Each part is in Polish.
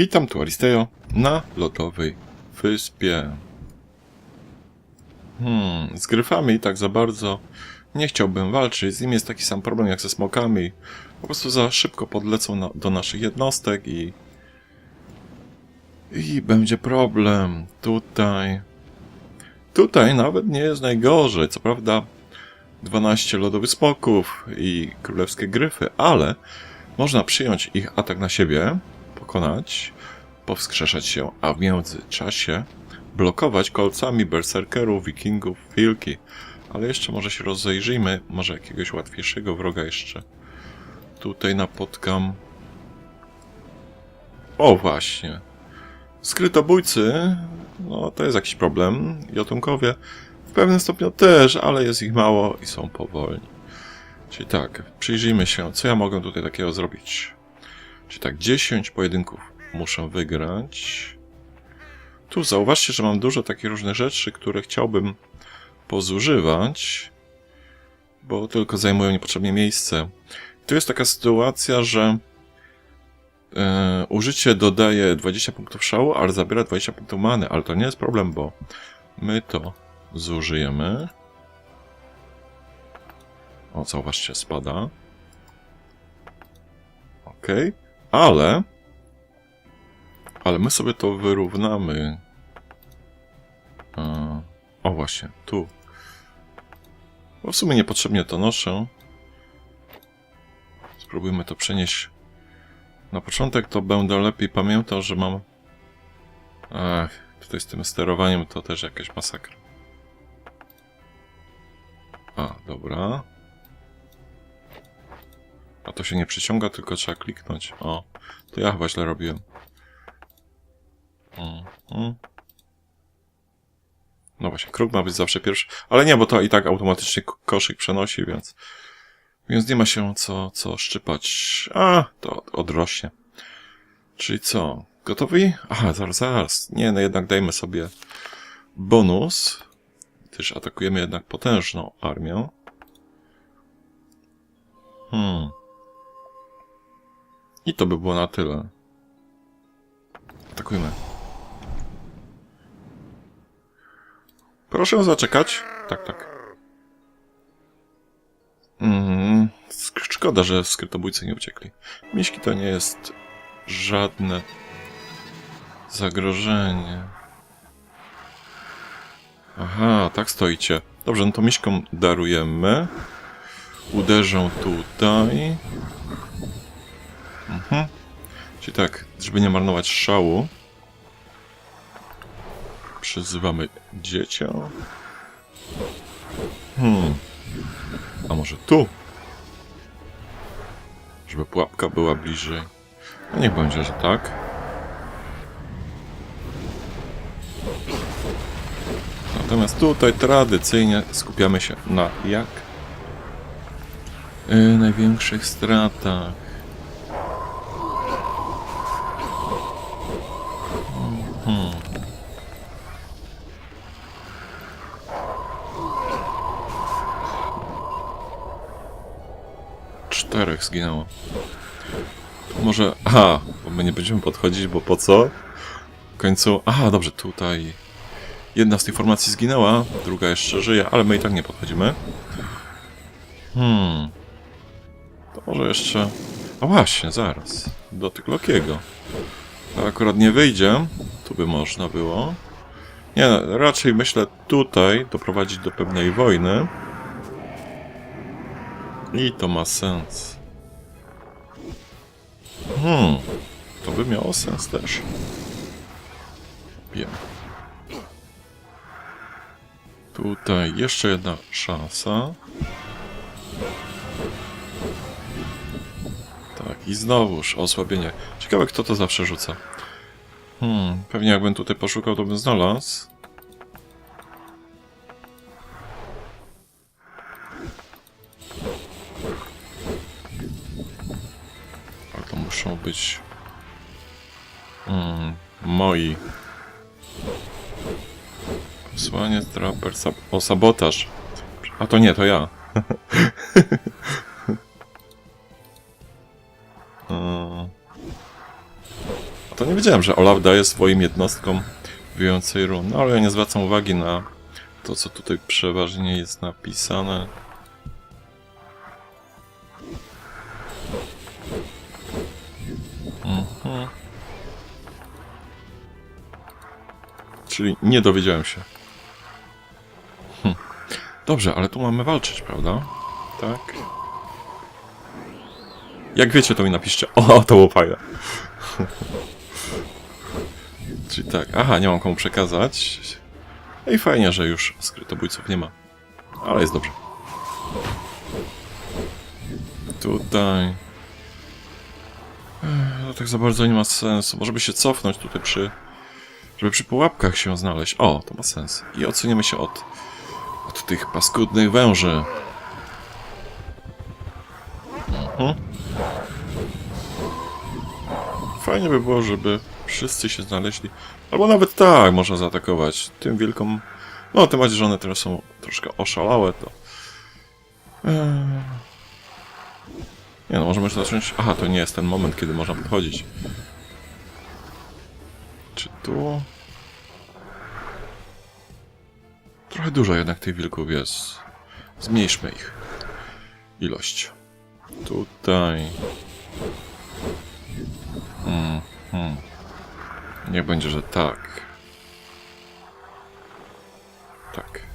Witam tu Aristeo na lodowej wyspie. Hmm, z gryfami tak za bardzo nie chciałbym walczyć. Z nimi jest taki sam problem jak ze smokami. Po prostu za szybko podlecą na, do naszych jednostek i... I będzie problem. Tutaj... Tutaj nawet nie jest najgorzej. Co prawda 12 lodowych smoków i królewskie gryfy, ale można przyjąć ich atak na siebie, pokonać, powskrzeszać się, a w międzyczasie blokować kolcami berserkerów, wikingów, wilki. Ale jeszcze może się rozejrzyjmy, może jakiegoś łatwiejszego wroga jeszcze tutaj napotkam. O właśnie. Skrytobójcy, no to jest jakiś problem. Jotunkowie w pewnym stopniu też, ale jest ich mało i są powolni. Czyli tak, przyjrzyjmy się, co ja mogę tutaj takiego zrobić. Czyli tak, 10 pojedynków muszę wygrać. Tu zauważcie, że mam dużo takich różnych rzeczy, które chciałbym pozużywać, bo tylko zajmują niepotrzebnie miejsce. Tu jest taka sytuacja, że e, użycie dodaje 20 punktów szału, ale zabiera 20 punktów many, ale to nie jest problem, bo my to zużyjemy. O, zauważcie, spada. Ok, ale. Ale my sobie to wyrównamy. E, o, właśnie, tu. Bo w sumie niepotrzebnie to noszę. Spróbujmy to przenieść. Na początek to będę lepiej pamiętał, że mam. Ach, tutaj z tym sterowaniem to też jakaś masakra. A, dobra. A to się nie przyciąga, tylko trzeba kliknąć. O, to ja chyba źle robiłem. Mm. No właśnie, kruk ma być zawsze pierwszy. Ale nie, bo to i tak automatycznie ko- koszyk przenosi, więc... Więc nie ma się co, co szczypać. A, to odrośnie. Czyli co? Gotowi? Aha, zaraz, zaraz. Nie, no jednak dajmy sobie bonus. Też atakujemy jednak potężną armię. Hmm. I to by było na tyle. Atakujmy. Proszę zaczekać. Tak, tak. Mm, szkoda, że skrytobójcy nie uciekli. Miśki to nie jest żadne zagrożenie. Aha, tak stoicie. Dobrze, no to miśkom darujemy. Uderzą tutaj. Mhm. Czyli tak, żeby nie marnować szału. Przyzywamy dziecię. Hmm. A może tu? Żeby pułapka była bliżej. No niech będzie, że tak. Natomiast tutaj tradycyjnie skupiamy się na jak yy, największych stratach. Czterech zginęło. Może... Aha, bo my nie będziemy podchodzić, bo po co? W końcu... Aha, dobrze, tutaj... Jedna z tych formacji zginęła, druga jeszcze żyje, ale my i tak nie podchodzimy. Hmm. To może jeszcze... A właśnie, zaraz. Do tych Lokiego. To akurat nie wyjdzie. Tu by można było. Nie, no, raczej myślę tutaj doprowadzić do pewnej wojny. I to ma sens. Hmm. To by miało sens też. Wiem. Tutaj jeszcze jedna szansa. Tak, i znowuż osłabienie. Ciekawe, kto to zawsze rzuca. Hmm, pewnie jakbym tutaj poszukał, to bym znalazł. Muszą być... Hmm, moi. Posłanie traper, sab o sabotaż. A to nie, to ja. Hmm. to nie wiedziałem, że Olaf daje swoim jednostkom więcej run. No ale ja nie zwracam uwagi na to, co tutaj przeważnie jest napisane. Czyli nie dowiedziałem się. Hm. Dobrze, ale tu mamy walczyć, prawda? Tak. Jak wiecie, to mi napiszcie. O, to było fajne. Czyli tak, aha, nie mam komu przekazać. I fajnie, że już skrytobójców nie ma. Ale jest dobrze. Tutaj... Ech, No tak za bardzo nie ma sensu. Może by się cofnąć tutaj przy... Żeby przy pułapkach się znaleźć. O, to ma sens. I odsuniemy się od... Od tych paskudnych węży. Mhm. Fajnie by było, żeby wszyscy się znaleźli. Albo nawet tak można zaatakować. Tym wielką... No, tym bardziej, że one teraz są troszkę oszalałe, to... Eee... Nie no, możemy zacząć... Aha, to nie jest ten moment, kiedy można podchodzić. Czy tu... Trochę dużo jednak tych wilków jest. Zmniejszmy ich. Ilość. Tutaj... Mhm. Niech będzie, że tak. Tak.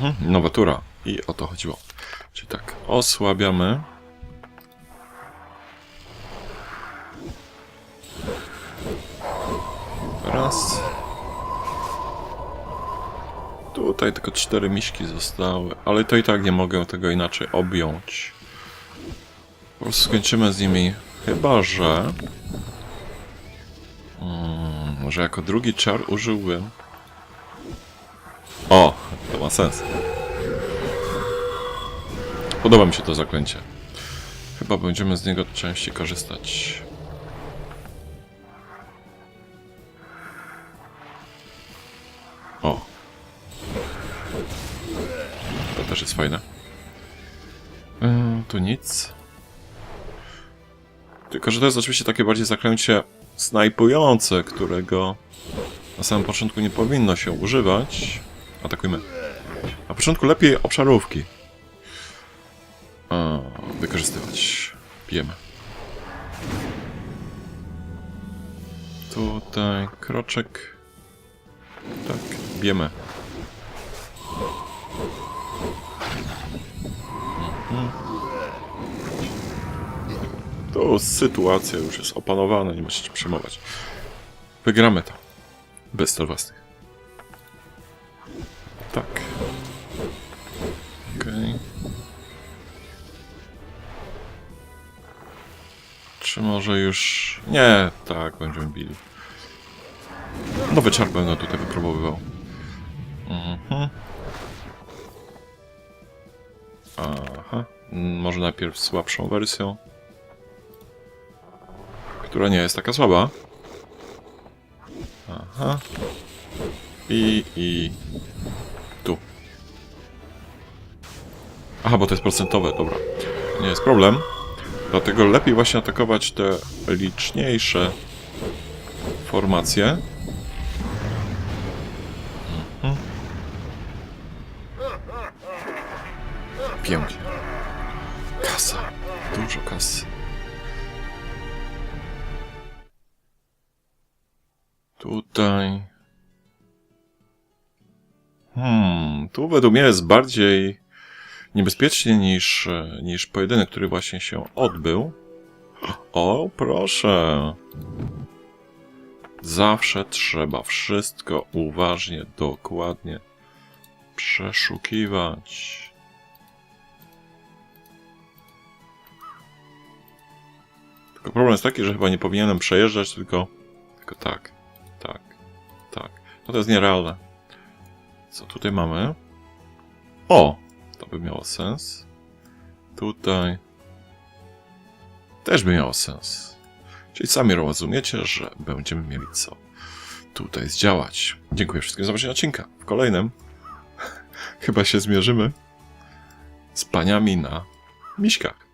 Mhm. Nowa tura. I o to chodziło. Czyli tak, osłabiamy. Raz. Tutaj tylko cztery miśki zostały, ale to i tak nie mogę tego inaczej objąć. Po prostu skończymy z nimi. Chyba, że... Mm, może jako drugi czar użyłbym... O! To ma sens. Podoba mi się to zaklęcie. Chyba będziemy z niego częściej korzystać. O! To też jest fajne. Yy, tu nic. Tylko, że to jest oczywiście takie bardziej zaklęcie snajpujące, którego na samym początku nie powinno się używać. Atakujmy. Na początku lepiej obszarówki wykorzystywać. Bijemy. Tutaj kroczek. Tak, bijemy. To sytuacja już jest opanowana, nie musicie przejmować. Wygramy to. Bez to własnych. Tak. Czy może już... Nie, tak, będziemy bili. Nowy czar będę tutaj wypróbowywał. Mhm. Aha. Może najpierw słabszą wersją która nie jest taka słaba. Aha. I, i... Tu. Aha, bo to jest procentowe, dobra. Nie jest problem. Dlatego lepiej właśnie atakować te liczniejsze formacje. Mhm. Pięknie. Kasa. Dużo kasy. Tutaj. Hmm, tu według mnie jest bardziej niebezpiecznie niż, niż pojedynek, który właśnie się odbył. O, proszę. Zawsze trzeba wszystko uważnie, dokładnie przeszukiwać. Tylko problem jest taki, że chyba nie powinienem przejeżdżać, tylko, tylko tak. Tak, tak. No to jest nierealne. Co tutaj mamy? O! To by miało sens. Tutaj. Też by miało sens. Czyli sami rozumiecie, że będziemy mieli co tutaj zdziałać. Dziękuję wszystkim za zobaczenie odcinka. W kolejnym chyba się zmierzymy z paniami na miśkach.